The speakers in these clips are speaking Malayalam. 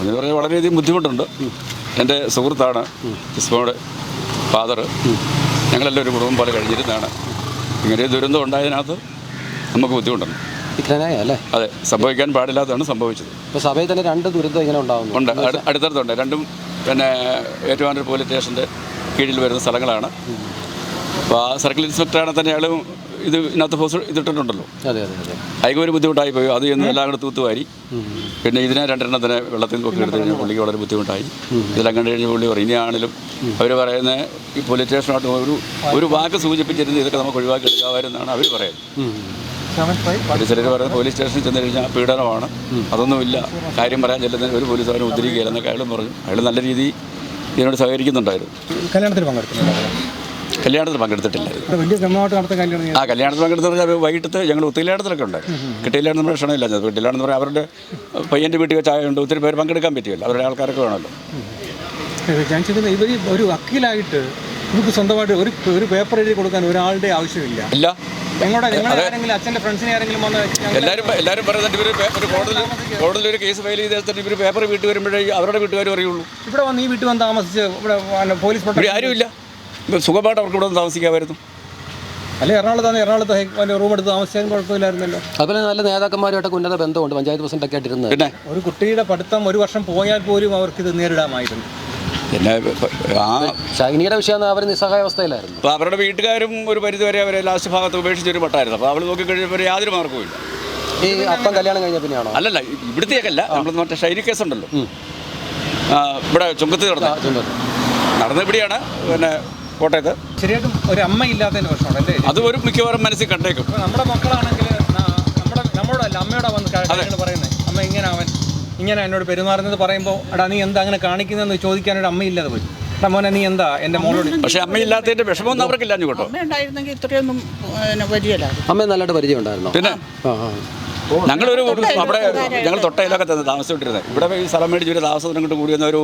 എന്ന് പറഞ്ഞാൽ വളരെയധികം ബുദ്ധിമുട്ടുണ്ട്. എന്റെ സുഹൃത്താണ് ഇസ്മോയുടെ ഫാദർ ഞങ്ങളെല്ലാം ഒരു കുടുംബം പോലെ കഴിഞ്ഞിരുന്നതാണ്. ഇങ്ങനെ ദുരന്തം ഉണ്ടായതിനകത്ത് നമുക്ക് ബുദ്ധിമുട്ടുണ്ട്. വിഘ്നനായ അല്ലേ? അതെ സംഭവിക്കാൻ പാടില്ലാത്തതാണ് സംഭവിച്ചത്. ഇപ്പോൾ സഭയിൽ തന്നെ രണ്ട് ദുരന്തം ഇങ്ങനെ ഉണ്ടാകുന്നു ഉണ്ട്. അടു- അടുത്തടുത്തുണ്ട്. രണ്ടും പിന്നെ ഏറ്റുമാനൂർ പോലീസ് സ്റ്റേഷന്റെ കീഴിൽ വരുന്ന സ്ഥലങ്ങളാണ്. അപ്പോൾ ആ സർക്കിൾ ഇൻസ്പെക്ടറാണ് തന്നെ അയാൾ ഇത് ഇതിനകത്ത് ഫോസ് ഇതിട്ടിട്ടുണ്ടല്ലോ. അതെ അതെ അതെ. അയക്ക് ഒരു ബുദ്ധിമുട്ടായി പോയി. അത് ഇന്ന് എല്ലാം കൂടെ തൂത്തുവാരി. പിന്നെ ഇതിനെ രണ്ടെണ്ണത്തിനെ വെള്ളത്തിൽ നോക്കി എടുത്ത് കഴിഞ്ഞാൽ പുള്ളിക്ക് വളരെ ബുദ്ധിമുട്ടായി. ഇതെല്ലാം കണ്ടു കഴിഞ്ഞ പുള്ളി പറയും ഇനിയാണെങ്കിലും അവർ പറയുന്ന ഈ പോലീസ് സ്റ്റേഷനോട്ട് ഒരു ഒരു വാക്ക് സൂചിപ്പിച്ചിരുന്ന് ഇതൊക്കെ നമുക്ക് ഒഴിവാക്കി എടുക്കാമായിരുന്നാണ് അവർ പറയുന്നത്. ചിലർ പറയുന്നത് പോലീസ് സ്റ്റേഷനിൽ ചെന്ന് കഴിഞ്ഞാൽ പീഡനമാണ്. അതൊന്നുമില്ല കാര്യം പറയാൻ ചെല്ലുന്നതിന് ഒരു പോലീസുകാരൻ ഉദ്ധരിക്കുകയില്ലെന്നൊക്കെ അയാളും പറഞ്ഞു. അയാൾ നല്ല രീതിയിൽ ഇതിനോട് സഹകരിക്കുന്നുണ്ടായിരുന്നു. കല്യാണത്തിന് പങ്കെടുക്കുന്നുണ്ടായിരുന്നു. കല്യാണത്തിൽ കല്യാണം ആ കല്യാണത്തിൽ പങ്കെടുത്തെന്ന് പറഞ്ഞാൽ വൈകിട്ടത്തെ ഞങ്ങൾ ഒത്തുകല്യാണത്തിലൊക്കെ ഉണ്ട്. കിട്ടിയില്ലാണ്ട് നമ്മുടെ ക്ഷണമില്ല. വീട്ടിലാണെന്ന് പറഞ്ഞാൽ അവരുടെ പയ്യന്റെ വീട്ടിൽ വെച്ചായതുകൊണ്ട് ഒത്തിരി പേര് പങ്കെടുക്കാൻ പറ്റില്ല. അവരുടെ ആൾക്കാരൊക്കെ വേണമല്ലോ. ഞാൻ ചോദിക്കുന്നത് ഇവർ ഒരു വക്കീലായിട്ട് നമുക്ക് സ്വന്തമായിട്ട് ഒരു ഒരു പേപ്പർ എഴുതി കൊടുക്കാൻ ഒരാളുടെ ആവശ്യമില്ല. ഇല്ല. എല്ലാവരും എല്ലാവരും പറയുന്നുണ്ട് ഇവർ ഒരു കോടതി കോടതിയിൽ ഒരു കേസ് ഫയൽ ഇവർ പേപ്പർ വീട്ടിൽ വരുമ്പോഴേ അവരുടെ വീട്ടുകാരും അറിയുള്ളൂ. ഇവിടെ വന്ന് ഈ വീട്ടിൽ വന്ന് താമസിച്ച് ഇവിടെ പോലീസ് ആരുമില്ല. ഇപ്പം സുഖമായിട്ട് അവർക്ക് ഇവിടെ താമസിക്കാമായിരുന്നു. അല്ലെ എറണാകുളത്താണ് എറണാകുളത്ത് റൂം എടുത്ത് താമസിച്ചാലും കുഴപ്പമില്ലായിരുന്നല്ലോ. അതുപോലെ നല്ല നേതാക്കന്മാരുമായിട്ടൊക്കെ ഉന്നത ബന്ധമുണ്ട് പഞ്ചായത്ത് പ്രസിഡന്റൊക്കെ ആയിട്ടിരുന്നത്. പിന്നെ? ഒരു കുട്ടിയുടെ പഠിത്തം ഒരു വർഷം പോയാൽ പോലും അവർക്ക് ഇത് നേരിടാമായിരുന്നു. പിന്നെ ആ ഷൈനിയുടെ വിഷയം അവർ നിസ്സഹായാവസ്ഥയിലായിരുന്നു അപ്പോൾ അവരുടെ വീട്ടുകാരും ഒരു പരിധിവരെ അവരെ ലാസ്റ്റ് ഭാഗത്ത് ഉപേക്ഷിച്ചൊരു മട്ടായിരുന്നു അപ്പോൾ അവൾ നോക്കിക്കഴിഞ്ഞപ്പോൾ യാതൊരു മാർഗവും ഇല്ല. ഈ അപ്പം കല്യാണം കഴിഞ്ഞ പിന്നെയാണോ? അല്ലല്ല ഇവിടുത്തേക്കല്ല. നമ്മൾ മറ്റേ ഷൈനി കേസ് ഉണ്ടല്ലോ ഇവിടെ ചുങ്കത്ത് നടന്ന നടന്നിവിടെയാണ് നടന്ന പിന്നെ കോട്ടയത്ത്. ശരിയായിട്ടും ഒരു അമ്മ ഇല്ലാത്തതിന് പ്രശ്നമാണ് അല്ലേ? അത് ഒരു മിക്കവാറും മനസ്സിൽ കണ്ടേക്കും. നമ്മുടെ മക്കളാണെങ്കിൽ നമ്മുടെ നമ്മളോടല്ല അമ്മയോടാ വന്ന് കാര്യങ്ങൾ പറയുന്നത് അമ്മ ഇങ്ങനെ അവൻ ഇങ്ങനെ എന്നോട് പെരുമാറുന്നത് പറയുമ്പോൾ എടാ നീ എന്താ അങ്ങനെ കാണിക്കുന്നതെന്ന് ചോദിക്കാനൊരു അമ്മയില്ലാതെ പോയി. മോനെ നീ എന്താ എന്റെ മോളോട്? പക്ഷെ അമ്മയില്ലാത്തതിന്റെ വിഷമമൊന്നും അവർക്കില്ല കേട്ടോ. അമ്മ ഉണ്ടായിരുന്നെങ്കിൽ ഇത്രയൊന്നും പിന്നെ അമ്മ നല്ലതായിട്ട് പരിചയം ഉണ്ടായിരുന്നോ. പിന്നെ? ഞങ്ങളൊരു ഒരു- അവിടെ ഞങ്ങൾ തൊട്ടയിലൊക്കെ തന്നെ താമസിച്ചിട്ടിരുന്നത് ഇവിടെ ഈ സ്ഥലം മേടിച്ച് ഒരു താമസം കൂടിയെന്നൊരു കൂടി വന്ന ഒരു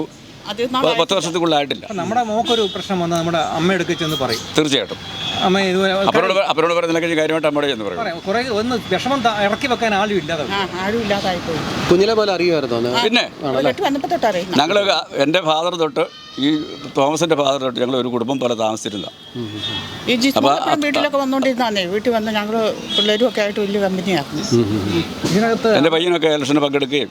പത്ത് വർഷത്തിനുള്ളിലായിട്ടില്ല. നമ്മുടെ മോക്കൊരു പ്രശ്നം വന്നാൽ നമ്മുടെ അമ്മ എടുക്കുന്നു ചെന്ന് പറയും. തീർച്ചയായിട്ടും. അമ്മ ഇതുപോലെ അപ്പനോട് പ- അപ്പനോട് പറയുന്ന കഴിഞ്ഞ് കാര്യമായിട്ട് അമ്മയുടെ ചെന്ന് പറയും. പറയാം. കുറേ ഒന്ന് വിഷമം ത- ഇറക്കി വെക്കാൻ ആളും ഇല്ലാതെ ആ ആരും ഇല്ലാതായി പോയി കുഞ്ഞിലെ പോലെ അറിയുമായിരുന്നു പിന്നെ? വീട്ടിൽ വന്നപ്പോൾ തൊട്ട് അറിയുന്ന ഞങ്ങൾ എന്റെ ഫാദർ തൊട്ട് ഈ തോമസിന്റെ ഫാദർ തൊട്ട് ഞങ്ങൾ ഒരു കുടുംബം പോലെ താമസിച്ചിരുന്ന ഈ ജിസ്മോളും വീട്ടിലൊക്കെ വന്നുകൊണ്ടിരുന്നേ വീട്ടിൽ വന്ന് ഞങ്ങൾ പിള്ളേരും ഒക്കെ ആയിട്ട് വലിയ കമ്പനിയായിരുന്നു. ഇതിനകത്ത് എന്റെ പയ്യനൊക്കെ ഇലക്ഷന് പങ്കെടുക്കുകയും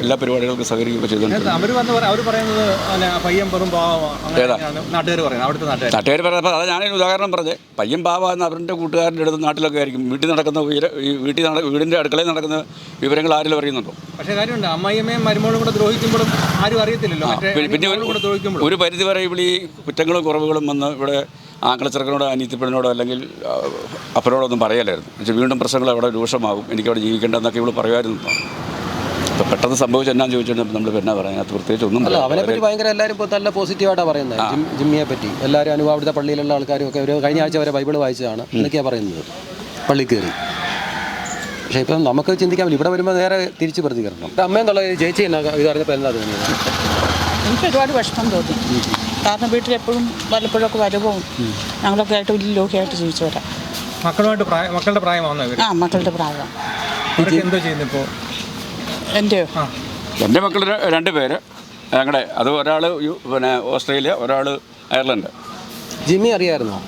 എല്ലാ പരിപാടികൾക്കും സഹകരിക്കുകയൊക്കെ ചെയ്തിട്ടുണ്ട് അവർ വന്ന് പറ- അവർ പറയുന്നത് പിന്നെ പയ്യൻ വെറും പാവമാണ് അങ്ങനെയാണ് നാട്ടുകാർ പറയുന്നത്. അവിടുത്തെ നാട്ടുകാർ പറഞ്ഞപ്പോൾ അതാ ഞാനൊരു ഉദാഹരണം പറഞ്ഞത് പയ്യൻ പാവ എന്ന് അവരുടെ കൂട്ടുകാരുടെ അടുത്ത് നാട്ടിലൊക്കെ ആയിരിക്കും. വീട്ടിൽ നടക്കുന്ന ഈ വീട്ടിൽ നട വീടിന്റെ അടുക്കളയിൽ നടക്കുന്ന വിവരങ്ങൾ ആരും അറിയുന്നുണ്ടോ? പക്ഷേ കാര്യമുണ്ട് അമ്മായിയമ്മയും മരുമോളും കൂടെ ദ്രോഹിക്കുമ്പോഴും ആരും അറിയത്തില്ലല്ലോ. പിന്നെ ഒരു പരിധി വരെ ഇവിടെ ഈ കുറ്റങ്ങളും കുറവുകളും വന്ന് ഇവിടെ ആംഗ്ലച്ചെറുക്കനോടോ അനീത്തിപ്പെടിനോടോ അല്ലെങ്കിൽ അപ്പനോടൊന്നും പറയലായിരുന്നു. പക്ഷേ വീണ്ടും പ്രശ്നങ്ങൾ അവിടെ രൂക്ഷമാകും. എനിക്കവിടെ ജീവിക്കേണ്ടെന്നൊക്കെ ഇവൾ പറയുമായിരുന്നു. അപ്പോൾ പെട്ടെന്ന് സംഭവിച്ച എന്നാ ചോദിച്ചിട്ട് നമ്മൾ പിന്നെ പറയാം. അതിനകത്ത് പ്രത്യേകിച്ച് ഒന്നും അല്ല അവനെ പറ്റി ഭയങ്കര എല്ലാവരും ഇപ്പോൾ നല്ല പോസിറ്റീവായിട്ടാണ് പറയുന്നത് ജിമ്മിയെ പറ്റി. എല്ലാവരും അനുഭവ അവിടുത്തെ പള്ളിയിലുള്ള ആൾക്കാരും ഒക്കെ ഒരു കഴിഞ്ഞ ആഴ്ച വരെ ബൈബിൾ വായിച്ചതാണ് എന്നൊക്കെയാണ് പറയുന്നത്. പള്ളി കയറി. പക്ഷേ ഇപ്പം നമുക്ക് ചിന്തിക്കാൻ പറ്റില്ല. ഇവിടെ വരുമ്പോൾ നേരെ തിരിച്ച് പ്രതികരണം. അമ്മ എന്നുള്ള ചേച്ചി എന്നാ ഇത് അറിഞ്ഞപ്പോൾ എന്താ തോന്നിയത് എനിക്ക് ഒരുപാട് വിഷമം തോന്നി. കാരണം വീട്ടിലെപ്പോഴും വല്ലപ്പോഴൊക്കെ വരവും ഞങ്ങളൊക്കെ ആയിട്ട് വലിയ ലോഹിയായിട്ട് ജീവിച്ചവരാ. മക്കളുമായിട്ട് പ്രായം മക്കളുടെ പ്രായമാണോ ആ മക്കളുടെ പ്രായമാണ്. എന്തോ ചെയ്യുന്നു ഇപ്പോൾ എന്റെ മക്കൾ രണ്ട് പേര്. ഞങ്ങളുടെ അത് ഒരാൾ പിന്നെ ഓസ്ട്രേലിയ ഒരാൾ അയർലൻഡ്. ജിമ്മി അറിയായിരുന്നോ?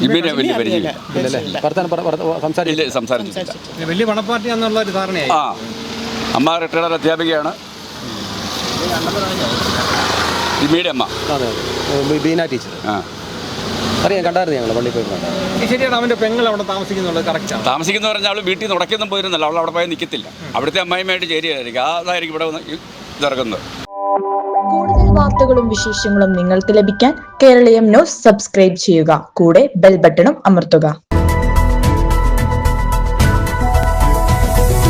വലിയ സംസാരിച്ചില്ല പണപ്പാർട്ടിയാന്നുള്ള ഒരു ആ. അമ്മ റിട്ടയർഡ് അധ്യാപികയാണ്. ജിമ്മിയുടെ അമ്മ. ബീന ടീച്ചർ. ആ. അറിയാം കണ്ടായിരുന്നു ഞങ്ങൾ പള്ളി പോയി ശരിയാണ് അവന്റെ പെങ്ങൾ അവിടെ താമസിക്കുന്നുള്ളത് കറക്റ്റാണ് താമസിക്കുന്ന പറഞ്ഞാൽ അവൾ വീട്ടിൽ നിന്ന് ഉടക്കൊന്നും പോയിരുന്നില്ല അവൾ അവിടെ പോയി നിൽക്കത്തില്ല അവിടുത്തെ അമ്മയുമായിട്ട് ചേരിയായിരിക്കും അതായിരിക്കും ഇവിടെ വന്ന് ഇതിറങ്ങുന്നത്. കൂടുതൽ വാർത്തകളും വിശേഷങ്ങളും നിങ്ങൾക്ക് ലഭിക്കാൻ കേരളീയം ന്യൂസ് സബ്സ്ക്രൈബ് ചെയ്യുക. കൂടെ ബെൽ ബട്ടണും അമർത്തുക.